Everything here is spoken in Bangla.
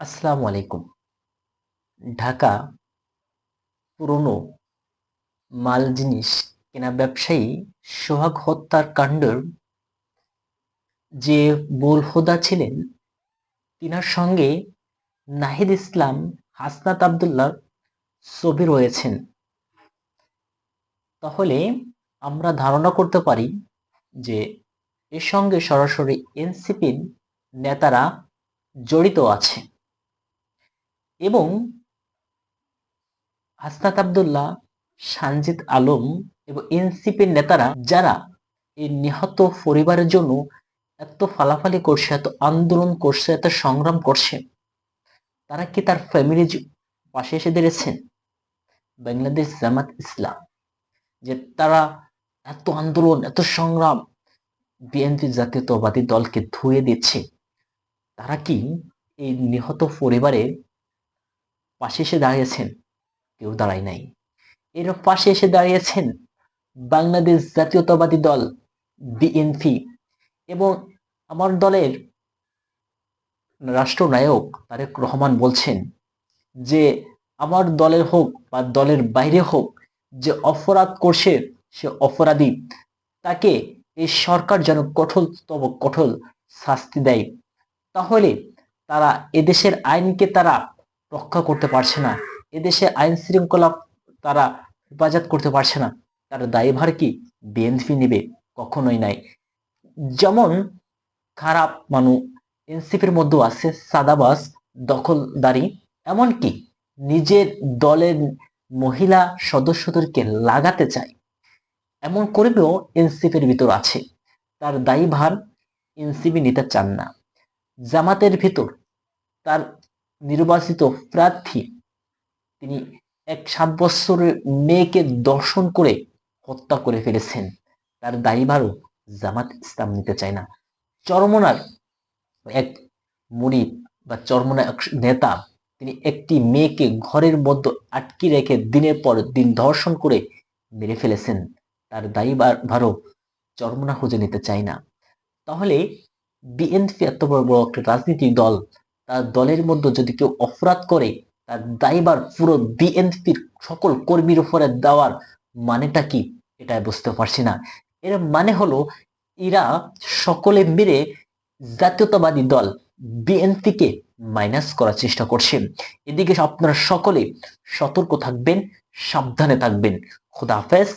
আসসালামু আলাইকুম। ঢাকা পুরনো মাল জিনিস কেনা ব্যবসায়ী সোহাগ হত্যার কাণ্ডের যে মূল হোদা ছিলেন, তিনার সঙ্গে নাহিদ ইসলাম হাসনাত আবদুল্লাহ ছবি রয়েছেন। তাহলে আমরা ধারণা করতে পারি যে এর সঙ্গে সরাসরি এনসিপির নেতারা জড়িত আছে। এবং হাসনাত আবদুল্লাহ, সানজিদ আলম এবং এনসিপির নেতারা যারা এই নিহত পরিবারের জন্য এত ফালাফালি করছে, এত আন্দোলন করছে, এত সংগ্রাম করছে, তারা কি তার ফ্যামিলির পাশে এসে দাঁড়িয়েছেন? বাংলাদেশ জামাত ইসলাম, যে তারা এত আন্দোলন, এত সংগ্রাম, বিএনপি জাতীয়তাবাদী দলকে ধুয়ে দিচ্ছে, তারা কি এই নিহত পরিবারের পাশে এসে দাঁড়িয়েছেন। কেউ দাঁড়ায় নাই। এর পাশে এসে দাঁড়িয়েছেন বাংলাদেশ জাতীয়তাবাদী দল, বিএনপি এবং আমার দলের রাষ্ট্রনায়ক তারেক রহমান বলছেন যে, আমার দলের হোক বা দলের বাইরে হোক, যে অপরাধ করছে সে অপরাধী। তাকে এই সরকার যেন কঠোর কঠোরতম কঠোর শাস্তি দেয়। তাহলে তারা এদেশের আইনকে তারা রক্ষা করতে পারছে না। এদেশে আইন শৃঙ্খলা তারা হেফাজত করতে পারছে না। তার দায়ভার কি? বিএনপি নেবে, কখনোই নাই। যেমন খারাপ মানুষ এনসিপির মধ্যেও আছে সাদাবাস দখলদারি। এমনকি নিজের দলের মহিলা সদস্যদেরকে লাগাতে চায়। এমন কর্মীও এনসিপির ভিতর আছে। তার দায়ীভার এনসিপি নিতে চান না। জামাতের ভিতর তার নির্বাচিত প্রার্থী। তিনি এক সাত বছরের মেয়েকে দর্শন করে হত্যা করে ফেলেছেন। তার দায়ীভারও জামাত ইসলাম নিতে চায় না। চরমনার এক মুড়ি বা চরমনা এক নেতা, তিনি একটি মেয়েকে ঘরের মধ্যে আটকে রেখে দিনের পর দিন ধর্ষণ করে মেরে ফেলেছেন। তার দায়ী ভারও চরমনা খুঁজে নিতে চায় না। তাহলে বিএনপি এত বড় বড় একটা রাজনীতি দল তার দলের মধ্যে যদি কেউ অপরাধ করে, তার দায়বার পুরো বিএনপির সকল কর্মীর উপরে দেওয়ার মানেটা কি? এটা বুঝতে পারছি না। এর মানে হলো, এরা সকলে মিলে জাতীয়তাবাদী দল বিএনপিকে মাইনাস করার চেষ্টা করছে। এদিকে আপনারা সকলে সতর্ক থাকবেন, সাবধানে থাকবেন। খুদাফেজ